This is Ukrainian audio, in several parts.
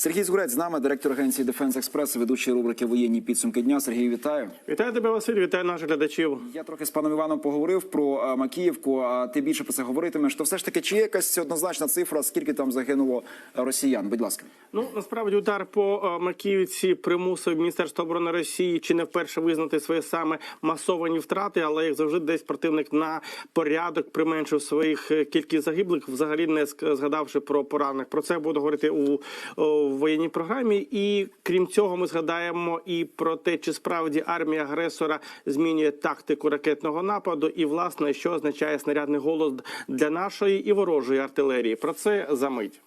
Сергій Згурець з нами, директор агенції Дефенс Експрес, ведучий рубрики Воєнні підсумки дня. Сергій, вітаю. Вітаю тебе, Василь, вітаю наших глядачів. Я трохи з паном Іваном поговорив про Макіївку. А ти більше про це говоритимеш. То все ж таки, чи є якась однозначна цифра, скільки там загинуло росіян? Будь ласка. Ну насправді удар по Макіївці примусив Міністерство оборони Росії чи не вперше визнати свої саме масовані втрати, але як завжди, десь противник на порядок применшив своїх е, кількість загиблих, взагалі не згадавши про поранених. Про це буду говорити у, о, воєнній програмі. І крім цього, ми згадаємо і про те, чи справді армія агресора змінює тактику ракетного нападу, і власне що означає снарядний голод для нашої і ворожої артилерії. Про це за мить.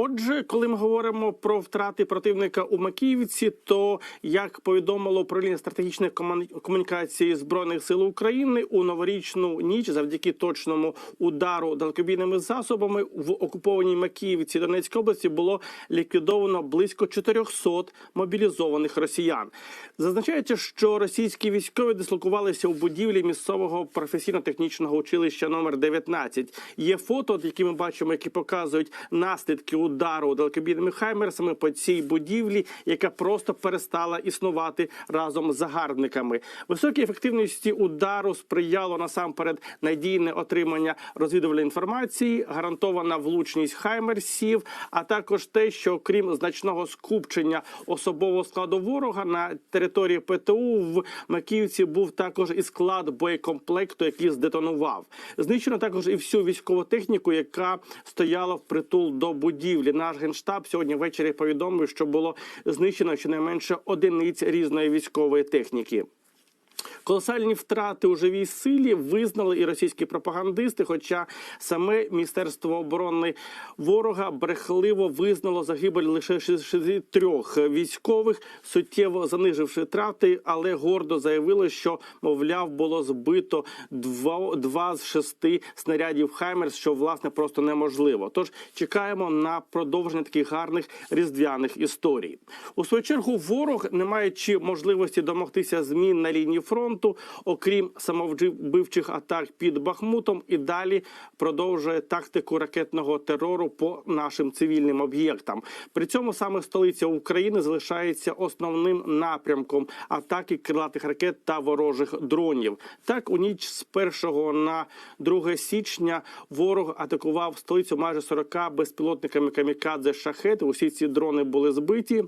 Отже, коли ми говоримо про втрати противника у Макіївці, то як повідомило управління стратегічних комуні- комунікацій збройних сил України у новорічну ніч, завдяки точному удару далекобійними засобами в окупованій Макіївці Донецької області було ліквідовано близько 400 мобілізованих росіян. Зазначається, що російські військові дислокувалися у будівлі місцевого професійно-технічного училища номер 19. Є фото, які ми бачимо, які показують наслідки удару далекобійними хаймерсами по цій будівлі, яка просто перестала існувати разом з загарбниками. Високій ефективності удару сприяло насамперед надійне отримання розвідувальної інформації, гарантована влучність хаймерсів, а також те, що крім значного скупчення особового складу ворога на території ПТУ в Макіївці був також і склад боєкомплекту, який здетонував. Знищено також і всю військову техніку, яка стояла впритул до будівлі. Наш генштаб сьогодні ввечері повідомив, що було знищено щонайменше одиниць різної військової техніки. Колосальні втрати у живій силі визнали і російські пропагандисти. Хоча саме міністерство оборони ворога брехливо визнало загибель лише 63 військових, суттєво заниживши втрати, але гордо заявило, що мовляв було збито два, два з шести снарядів Хаймерс, що власне просто неможливо. Тож чекаємо на продовження таких гарних різдвяних історій. У свою чергу ворог, не маючи можливості домогтися змін на лінії фронту, окрім самовбивчих атак під Бахмутом, і далі продовжує тактику ракетного терору по нашим цивільним об'єктам. При цьому саме столиця України залишається основним напрямком атаки крилатих ракет та ворожих дронів. Так, у ніч з 1 на 2 січня ворог атакував столицю майже 40 безпілотниками камікадзе шахет. Усі ці дрони були збиті.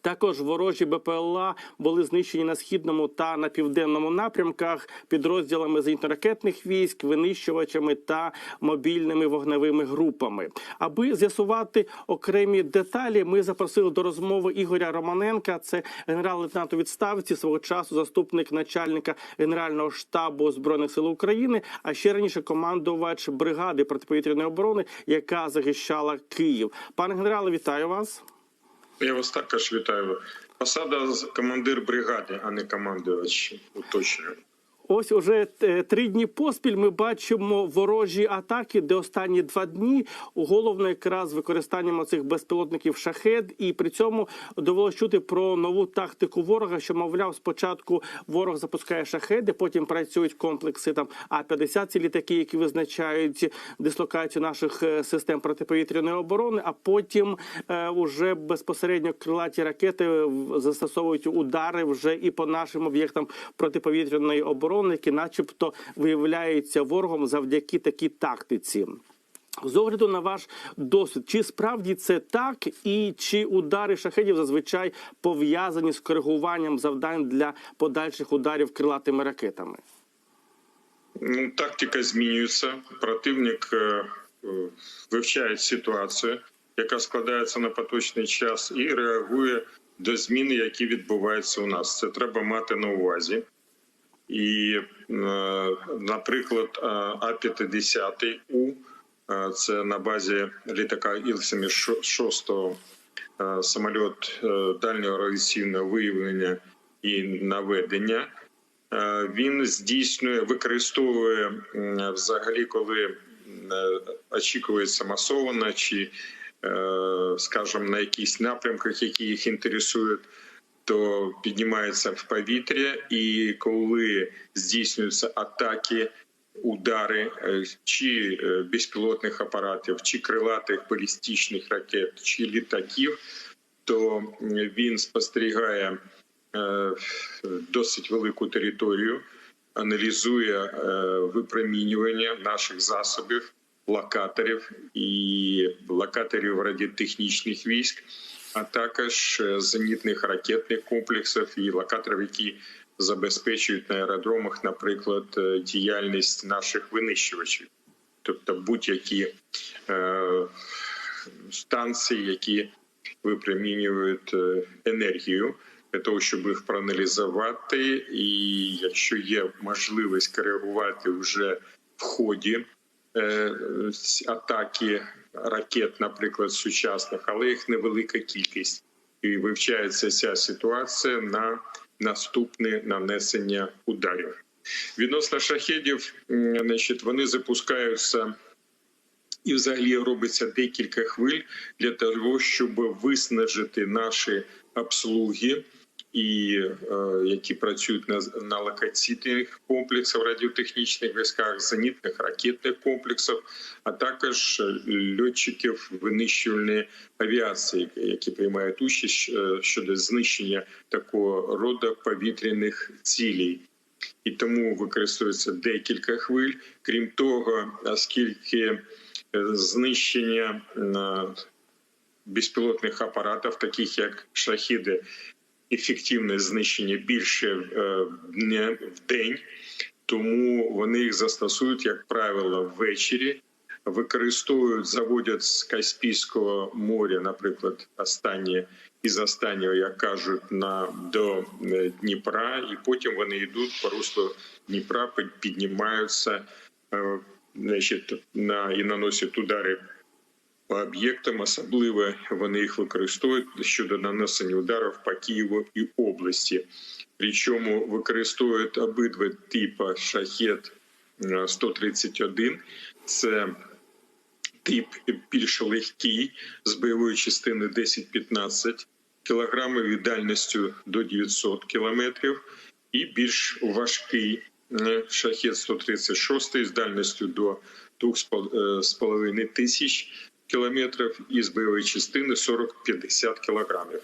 Також ворожі БПЛА були знищені на східному та на південному напрямках підрозділами зенітно-ракетних військ, винищувачами та мобільними вогневими групами. Аби з'ясувати окремі деталі, ми запросили до розмови Ігоря Романенка. Це генерал-лейтенант у відставці свого часу, заступник начальника генерального штабу збройних сил України, а ще раніше командувач бригади протиповітряної оборони, яка захищала Київ. Пане генерале, вітаю вас. Я вас також вітаю. Посада командир бригади, а не командувач. Уточнюю. Ось уже е, три дні поспіль ми бачимо ворожі атаки, де останні два дні головно якраз використанням цих безпілотників шахед, і при цьому довелося чути про нову тактику ворога, що мовляв, спочатку ворог запускає шахеди, потім працюють комплекси там А 50 ці літаки, які визначають дислокацію наших е, систем протиповітряної оборони. А потім е, уже безпосередньо крилаті ракети застосовують удари вже і по нашим об'єктам протиповітряної оборони, які, начебто, виявляються ворогом завдяки такій тактиці. З огляду на ваш досвід, чи справді це так, і чи удари шахедів зазвичай пов'язані з коригуванням завдань для подальших ударів крилатими ракетами? Ну, тактика змінюється. Противник е, е, вивчає ситуацію, яка складається на поточний час, і реагує до змін, які відбуваються у нас. Це треба мати на увазі. І, е, наприклад, е, А-50У е, це на базі літака Іл-76 е, самоліт дальнього радіаційного виявлення і наведення. Він здійснює, використовує взагалі, коли очікується масовано, чи, скажімо, на якісь напрямках, які їх інтересують, то піднімається в повітря, і коли здійснюються атаки, удари е, чи е, безпілотних апаратів, чи крилатих балістичних ракет, чи літаків, то він спостерігає е, досить велику територію, аналізує е, випромінювання наших засобів, локаторів і локаторів радіотехнічних військ, а також е, зенітних ракетних комплексів і локаторів, які забезпечують на аеродромах, наприклад, е, діяльність наших винищувачів, тобто будь-які е, станції, які випромінюють е, енергію для того, щоб їх проаналізувати, і якщо є можливість коригувати вже в ході е, атаки ракет, наприклад, сучасних, але їх невелика кількість, і вивчається ця ситуація на наступне нанесення ударів. Відносно шахедів, значить, вони запускаються і взагалі робиться декілька хвиль для того, щоб виснажити наші обслуги, і е, які працюють на, на локаційних комплексах радіотехнічних військах, зенітних ракетних комплексів, а також е, льотчиків винищувальної авіації, які приймають участь е, щодо знищення такого роду повітряних цілей і тому використовується декілька хвиль. Крім того, оскільки знищення безпілотних апаратів, таких як шахіди, ефективне знищення більше е, в день, тому вони їх застосують, як правило, ввечері. Використовують, заводять з Каспійського моря, наприклад, останнє із останнього, як кажуть, на до е, Дніпра, і потім вони йдуть по руслу Дніпра, піднімаються е, значить, на і наносять удари по об'єктам. Особливо вони їх використовують щодо нанесення ударів по Києву і області. Причому використовують обидва типи шахет е, 131. Це тип більш легкий з бойової частини 10-15 кілограмів і дальністю до 900 кілометрів, і більш важкий е, шахет 136 з дальністю до 2,5 тисяч кілометрів і з бойової частини 40-50 кілограмів.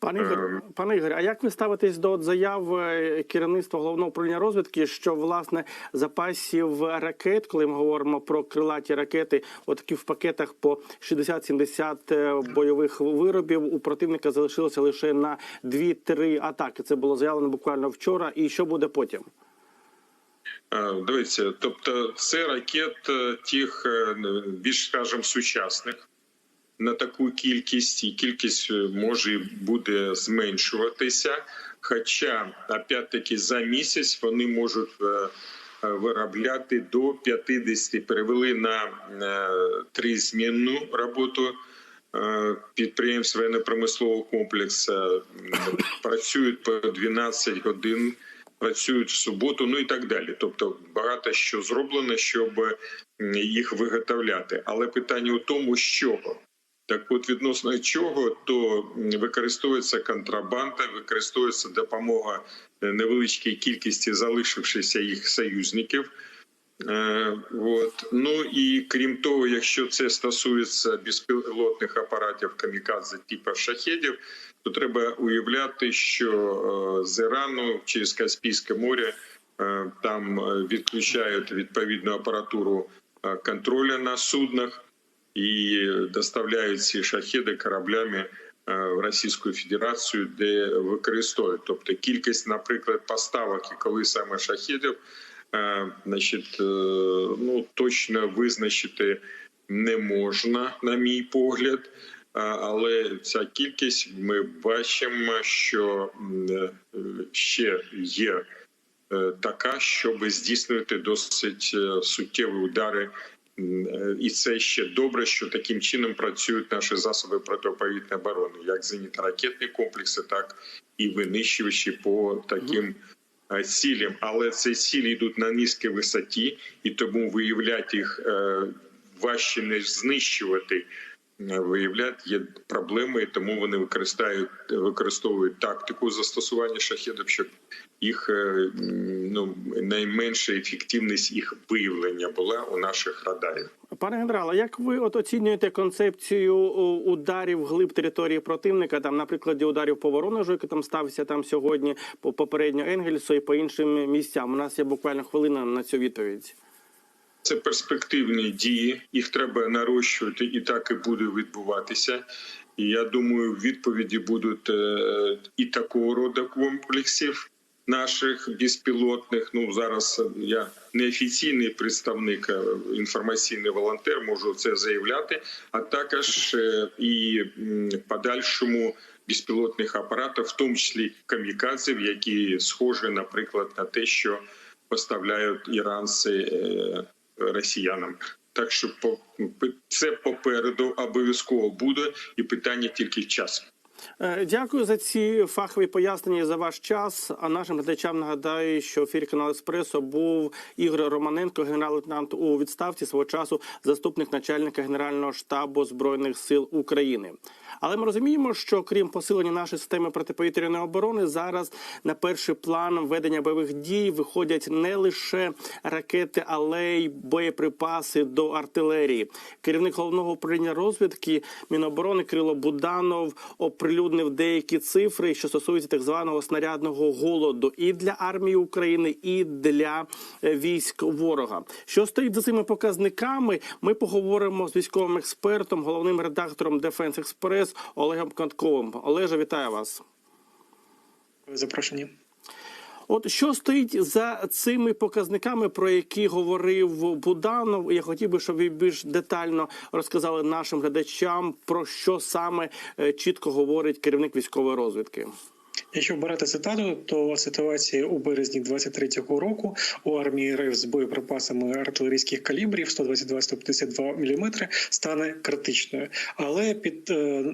Пане Ігор, пане Ігорі, а як ви ставитесь до заяв е, керівництва головного управління розвідки, що власне запасів ракет, коли ми говоримо про крилаті ракети, отакі в пакетах по 60-70 е, бойових виробів у противника залишилося лише на 2-3 атаки. Це було заявлено буквально вчора. І що буде потім? А, Дивіться, тобто це ракет е, тих е, більш скажімо, сучасних на таку кількість, і кількість е, може буде зменшуватися. Хоча, опять-таки, за місяць вони можуть е, е, виробляти до 50, перевели на е, тризмінну роботу е, підприємств воєнно-промислового комплексу, працюють по 12 годин працюють в суботу, ну і так далі. Тобто багато що зроблено, щоб їх виготовляти. Але питання у тому, з чого. Так, от відносно чого, то використовується контрабанда, використовується допомога е, невеличкій кількості залишившихся їх союзників. Е, От. Ну і крім того, якщо це стосується безпілотних апаратів камікадзе типу шахедів, то треба уявляти, що е, з Ірану через Каспійське море е, там е, відключають відповідну апаратуру контролю на суднах і доставляють ці шахеди кораблями в Російську Федерацію, де використовують. Тобто кількість, наприклад, поставок і коли саме шахедів, значить, ну точно визначити не можна, на мій погляд. Але ця кількість ми бачимо, що е, ще є е, така, щоб здійснювати досить е, суттєві удари. І це ще добре, що таким чином працюють наші засоби протиповітряної оборони, як зенітно-ракетні комплекси, так і винищувачі по таким цілям. Але ці цілі йдуть на низькій висоті, і тому виявляти їх важче не знищувати виявляють, є проблеми, тому вони використають використовують тактику застосування шахедів, щоб їх е, ну найменша ефективність їх виявлення була у наших радарів. Пане генерале, як ви от оцінюєте концепцію ударів глиб території противника? Там, на прикладі ударів по Воронежу, який там стався там сьогодні, по попередньо Енгельсу і по іншим місцям? У нас є буквально хвилина на цю відповідь. Це перспективні дії, їх треба нарощувати, і так і буде відбуватися. І я думаю, відповіді будуть е, і такого роду комплексів наших безпілотних. Ну зараз я неофіційний представник, е, інформаційний волонтер, можу це заявляти, а також е, і подальшому безпілотних апаратів, в тому числі камікадзів, які схожі, наприклад, на те, що поставляють іранці росіянам. Так що це попереду обов'язково буде, і питання тільки часу. Е, Дякую за ці фахові пояснення за ваш час. А нашим глядачам нагадаю, що в ефірі каналу Еспресо був Ігор Романенко, генерал-лейтенант у відставці свого часу, заступник начальника генерального штабу збройних сил України. Але ми розуміємо, що крім посилення нашої системи протиповітряної оборони, зараз на перший план ведення бойових дій виходять не лише ракети, але й боєприпаси до артилерії. Керівник головного управління розвідки Міноборони Кирило Буданов оприлюднив деякі цифри, що стосуються так званого снарядного голоду, і для армії України, і для е, військ ворога. Що стоїть за цими показниками? Ми поговоримо з військовим експертом, головним редактором Defense Express Олегом Кантковим. Олеже, вітаю вас. запрошені. От що стоїть за цими показниками, про які говорив Буданов? Я хотів би, щоб ви більш детально розказали нашим глядачам про що саме е, чітко говорить керівник військової розвідки. Якщо брати цитату, то ситуація у березні 23-го року у армії РФ з боєприпасами артилерійських калібрів 122-152 мм стане критичною, але під е,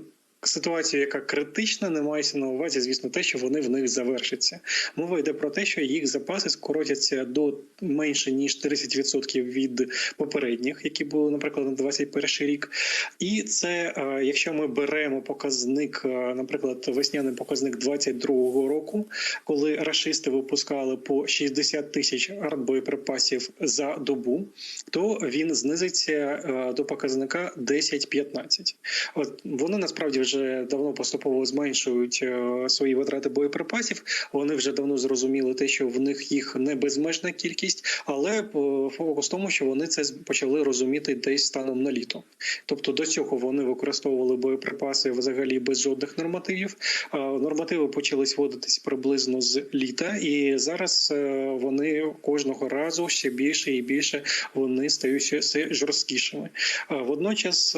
Ситуацію, яка критична, не мається на увазі, звісно, те, що вони в них завершаться. Мова йде про те, що їх запаси скоротяться до менше ніж 30% від попередніх, які були, наприклад, на 21 рік. І це, е, якщо ми беремо показник, е, наприклад, весняний показник 22-го року, коли рашисти випускали по 60 тисяч артбоєприпасів за добу, то він знизиться е, до показника 10-15. От вони насправді вже давно поступово зменшують е, свої витрати боєприпасів. Вони вже давно зрозуміли те, що в них їх не безмежна кількість, але е, фокус в тому, що вони це почали розуміти десь станом на літо. Тобто до цього вони використовували боєприпаси взагалі без жодних нормативів. Е, Нормативи почались вводитись приблизно з літа, і зараз вони кожного разу ще більше і більше вони стають все жорсткішими. Водночас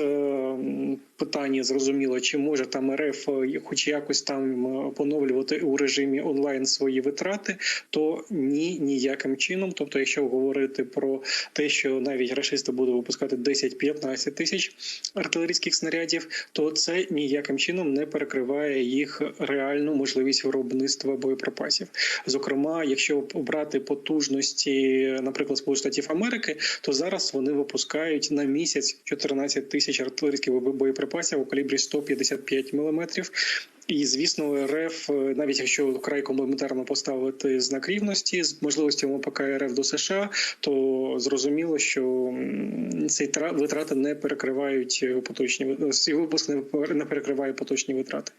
питання зрозуміло, чи може там РФ е, хоч якось там поновлювати у режимі онлайн свої витрати, то ні, ніяким чином. Тобто, якщо говорити про те, що навіть рашисти будуть випускати 10-15 тисяч артилерійських снарядів, то це ніяким чином не перекриває їх реальну можливість виробництва боєприпасів. Зокрема, якщо брати потужності, наприклад, Сполучених Штатів Америки, то зараз вони випускають на місяць 14 тисяч артилерійських боєприпасів у калібрі 155 мм. І звісно, РФ, е, навіть якщо край комплементарно поставити знак рівності з можливостями ПК РФ до США, то зрозуміло, що ці витрати не перекривають е, поточні ви- випуск не перекриває поточні витрати.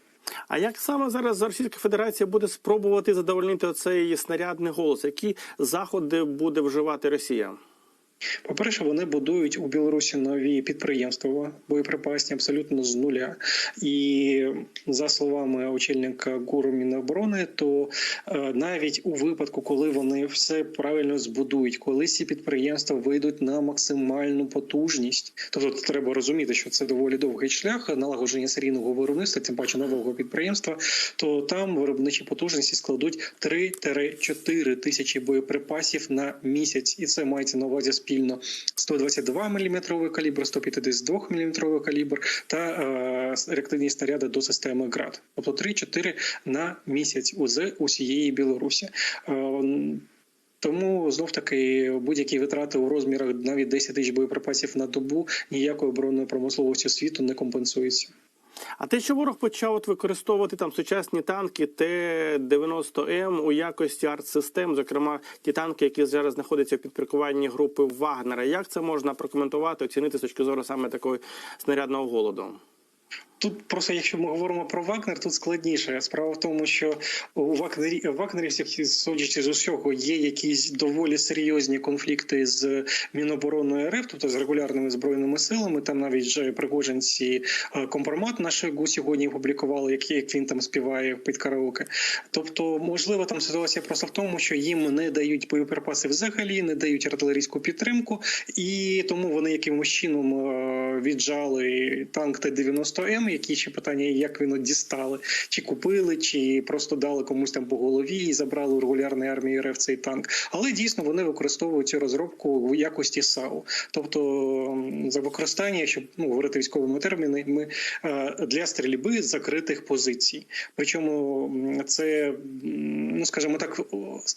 А як саме зараз Російська Федерація буде спробувати задовольнити оцей снарядний голос? Які заходи буде вживати Росія? По-перше, вони будують у Білорусі нові підприємства боєприпасні абсолютно з нуля. І за словами очільника ГУРу Міноборони, то е, навіть у випадку, коли вони все правильно збудують, коли ці підприємства вийдуть на максимальну потужність, тобто треба розуміти, що це доволі довгий шлях налагодження серійного виробництва, тим паче нового підприємства, то там виробничі потужності складуть 3-4 тисячі боєприпасів на місяць, і це мається на увазі спільно 122 мм калібр, 152 мм калібр та е, реактивні снаряди до системи ГРАД. Тобто 3-4 на місяць з усієї Білорусі. Е, Тому знов таки будь-які витрати у розмірах навіть 10 тисяч боєприпасів на добу ніякою оборонною промисловістю світу не компенсується. А те, що ворог почав от використовувати там сучасні танки Т-90М у якості арт-систем, зокрема ті танки, які зараз знаходяться в підпорядкуванні групи Вагнера, як це можна прокоментувати, оцінити з точки зору саме такої снарядного голоду? Тут просто, якщо ми говоримо про Вагнер, тут складніше. Справа в тому, що у Вагнері вагнерівців, судячи з усього, є якісь доволі серйозні конфлікти з Мінобороною РФ, тобто з регулярними збройними силами. Там навіть же пригожинці е, компромат на Шойгу сьогодні опублікували, як він там співає під караоке. Тобто, можливо, там ситуація просто в тому, що їм не дають боєприпаси взагалі, не дають артилерійську підтримку, і тому вони якимось чином е, віджали танк Т-90М, які ще питання, як він дістали, чи купили, чи просто дали комусь там по голові і забрали у регулярної армії РФ цей танк. Але дійсно вони використовують цю розробку в якості САУ, тобто за використання, якщо ну, говорити військовими термінами, е, для стрільби з закритих позицій. Причому це, ну скажімо так,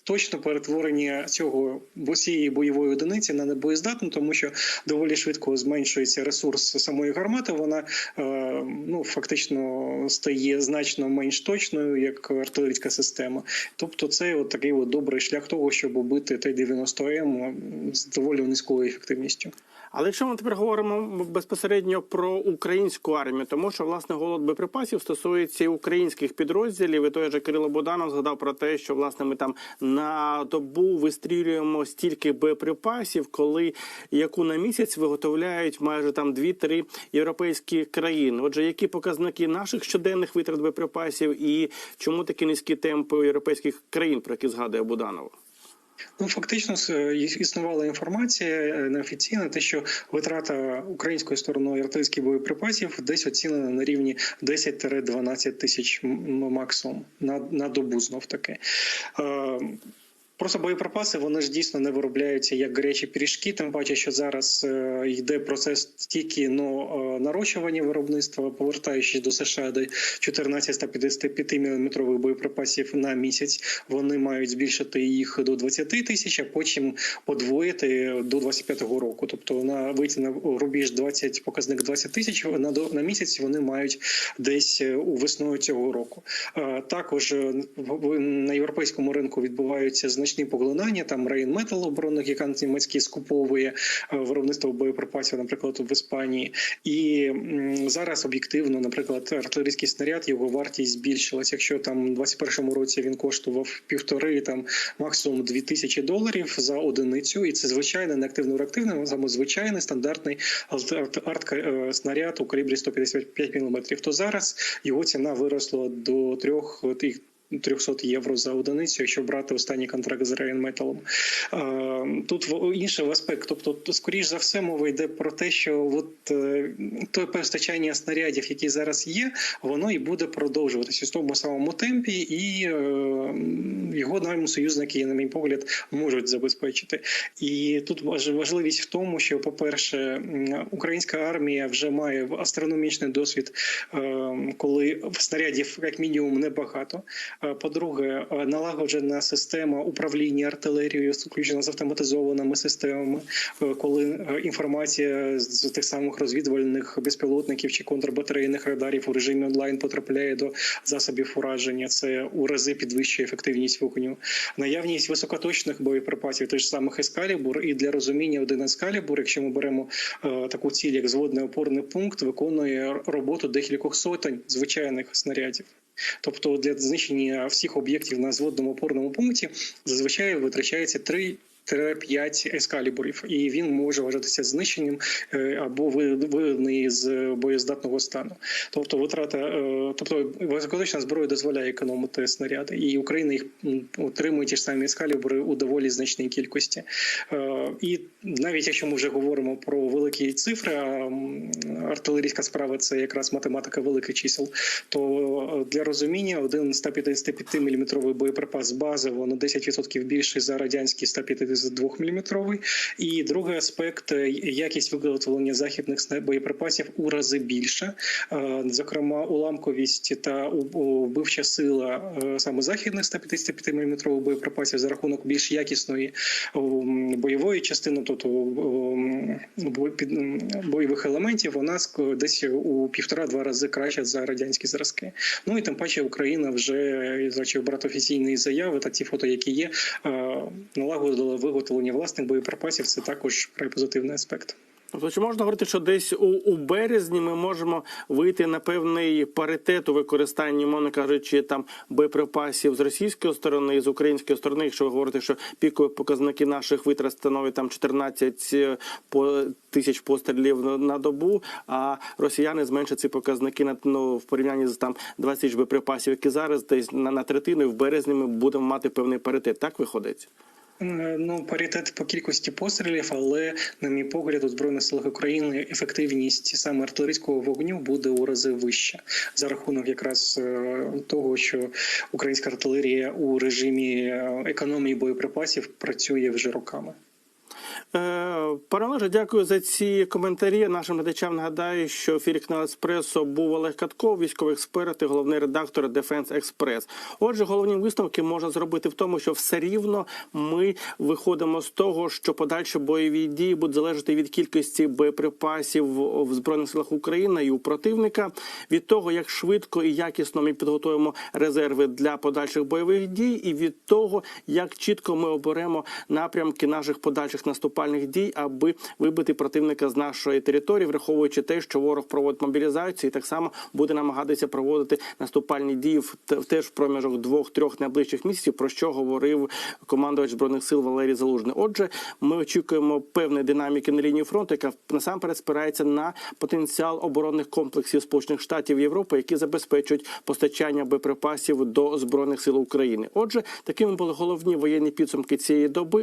точно перетворення цього цієї бойової одиниці на небоєздатну, тому що доволі швидко зменшується ресурс самої гармати. Вона е, ну фактично стає значно менш точною, як артилерійська система. Тобто, це от такий от добрий шлях того, щоб убити Т-90М з доволі низькою ефективністю. Але якщо ми тепер говоримо безпосередньо про українську армію, тому що власне голод боєприпасів стосується і українських підрозділів. І той же Кирило Буданов згадав про те, що власне ми там на добу вистрілюємо стільки боєприпасів, коли яку на місяць виготовляють майже там 2-3 європейські країни. Отже, які показники наших щоденних витрат боєприпасів і чому такі низькі темпи європейських країн, про які згадує Буданов? Ну фактично існувала інформація е, неофіційна, те, що витрата українською стороною артилерійських боєприпасів десь оцінена на рівні 10-12 тисяч максимум на, на добу знов таки. Просто боєприпаси вони ж дійсно не виробляються як гарячі пиріжки, тим паче, що зараз е, йде процес тільки ну, нарощування виробництва, повертаючись до США, де 14 155 мм боєприпасів на місяць, вони мають збільшити їх до 20 тисяч, а потім подвоїти до 25-го року. Тобто на вийти на рубіж 20, показник 20 тисяч на, до- на місяць вони мають десь е, у весною цього року. Також на європейському ринку відбуваються значні поглинання. Там Rheinmetall оборонних гігант німецький скуповує е, виробництво боєприпасів, наприклад, в Іспанії. І зараз об'єктивно, наприклад, артилерійський снаряд його вартість збільшилась. Якщо там у 21-му році він коштував півтори, там максимум дві тисячі доларів за одиницю, і це звичайно не активно реактивний, саме звичайний стандартний арт-снаряд у калібрі 155 мм, то зараз його ціна виросла до трьох тих 300 євро за одиницю, якщо брати останній контракт з Rheinmetall. Тут інший аспект, тобто, скоріш за все, мова йде про те, що от е, те постачання снарядів, які зараз є, воно і буде продовжуватися в тому самому темпі, і е, його навіть союзники, на мій погляд, можуть забезпечити. І тут важ- важливість в тому, що, по-перше, українська армія вже має астрономічний досвід, е, коли снарядів як мінімум небагато. Е, По-друге, е, налагоджена система управління артилерією, включена з автоматизованими системами, е, коли інформація з тих самих розвідувальних безпілотників чи контрбатарейних радарів у режимі онлайн потрапляє до засобів ураження. Це у рази підвищує ефективність вогню. Наявність високоточних боєприпасів, тих самих ескалібур, і для розуміння один ескалібур, якщо ми беремо таку ціль, як зводний опорний пункт, виконує роботу декількох сотень звичайних снарядів. Тобто для знищення всіх об'єктів на зводному опорному пункті зазвичай витрачається 3 5 ескалібурів, і він може вважатися знищенням е, або ви- виведений з боєздатного стану. Тобто витрата, е, тобто високоточна зброя дозволяє економити снаряди, і Україна їх отримує ті ж самі ескалібури у доволі значній кількості. Е, І навіть якщо ми вже говоримо про великі цифри, а артилерійська справа це якраз математика великих чисел, то для розуміння один 155 мм боєприпас базово на 10% більший за радянський 155 152-мм. І другий аспект е, якість виготовлення західних боєприпасів у рази більша. Е, Зокрема, уламковість та вбивча сила е, саме західних 155-мм боєприпасів за рахунок більш якісної бойової частини, тобто бойових елементів, вона десь у півтора-два рази краще за радянські зразки. Ну і тим паче Україна вже зачав брати офіційні заяви та ті фото, які є, налагодила виготовлення власних боєприпасів. Це також край позитивний аспект. Тобто, чи можна говорити, що десь у, у березні ми можемо вийти на певний паритет у використанні, мовно кажучи, там боєприпасів з російської сторони і з української сторони, якщо ви говорите, що пікові показники наших витрат становить там 14 по тисяч пострілів на добу, а росіяни зменшать ці показники на ну, в порівнянні з там 20 тисяч боєприпасів, які зараз десь на, на третину, і в березні ми будемо мати певний паритет. Так виходить? Е, Ну, паритет по кількості пострілів, але на мій погляд, у збройних силах України ефективність саме артилерійського вогню буде у рази вища за рахунок якраз е, того, що українська артилерія у режимі е, економії боєприпасів працює вже роками. Пане дякую за ці коментарі. Нашим глядачам нагадаю, що в ефірі каналу Еспресо був Олег Катков, військовий експерт і головний редактор Defense Express. Отже, головні висновки можна зробити в тому, що все рівно ми виходимо з того, що подальші бойові дії будуть залежати від кількості боєприпасів в збройних силах України і у противника, від того, як швидко і якісно ми підготуємо резерви для подальших бойових дій, і від того, як чітко ми оберемо напрямки наших подальших наступальних дій, аби вибити противника з нашої території, враховуючи те, що ворог проводить мобілізацію, і так само буде намагатися проводити наступальні дії в теж в проміжок двох-трьох найближчих місяців, про що говорив командувач збройних сил Валерій Залужний. Отже, ми очікуємо певної динаміки на лінії фронту, яка насамперед спирається на потенціал оборонних комплексів Сполучених Штатів Європи, які забезпечують постачання боєприпасів до збройних сил України. Отже, такими були головні воєнні підсумки цієї доби.